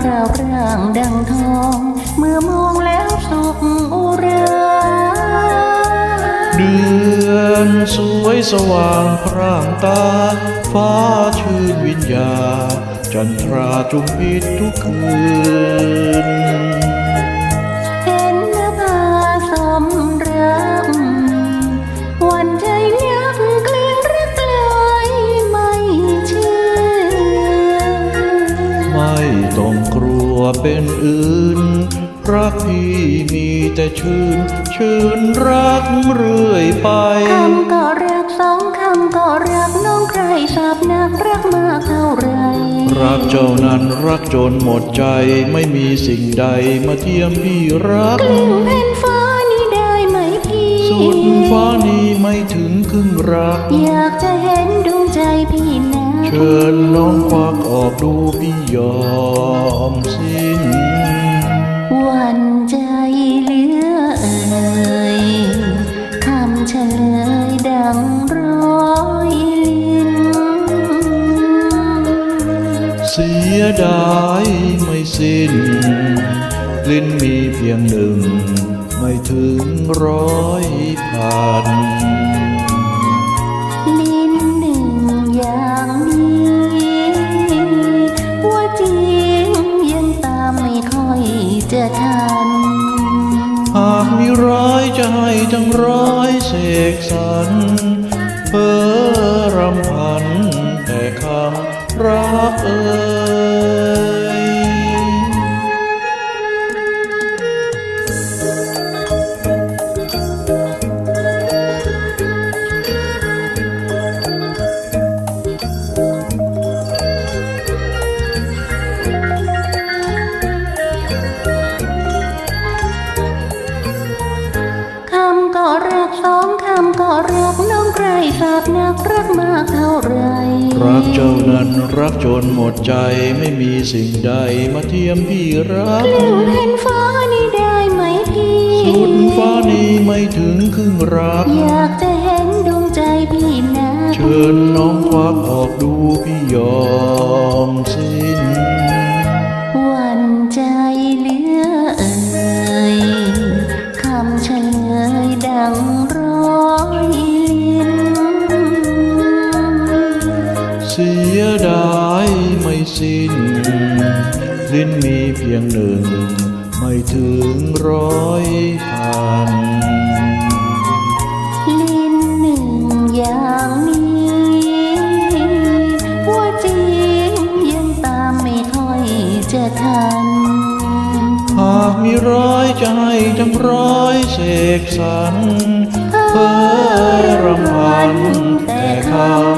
พราวพร่างดังทอง เมื่อมองแล้วสุขอุราเดือนสวยสว่างพร่างตา ฟ้าชื่นวิญญา จันทราจุมพิตทุกคืน เป็นอื่น รักพี่มีแต่ชื่น ชื่นรักเรื่อยไปคำก็รักสองคำก็รักน้องใครทราบนักรักมากเท่าไร รักเจ้านั้นรักจนหมดใจไม่มีสิ่งใดมาเทียมพี่รักกลิ้งแผ่นฟ้านี้ได้ไหมพี่ สุดฟ้านี้ไม่ถึงครึ่งรัก อยากจะเห็นดวงใจพี่นะ เชิญน้องควักออกดูพี่ยอมสิ้นวัน เลยดังร้อยลิ้น เสียดายไม่สิ้น ลิ้นมีเพียงหนึ่ง ไม่ถึงร้อยพัน ร้ายจะให้ทั้งร้อยเสกสรรเพ้อรำพันแต่คำรักเอ่ย สองคำก็รักน้องใครทราบนักรักมากเท่าไรรักเจ้านั้นรักจนหมดใจไม่มีสิ่งใดมาเทียมพี่รักกลิ้งแผ่นฟ้านี้ได้ไหมพี่สุดฟ้านี้ไม่ถึงครึ่งรัก อยากจะเห็นดวงใจพี่นะเชิญน้องควักออกดูพี่ยอมสิ้นวัน เสียดายไม่สิ้น ลิ้นมีเพียงหนึ่ง ไม่ถึงร้อยพัน ลิ้นหนึ่งอย่างนี้ว่าจริงยังตามไม่ค่อยจะทัน หากมีร้อยจะให้ทั้งร้อยเสกสรรเพ้อรำพันแต่คำรั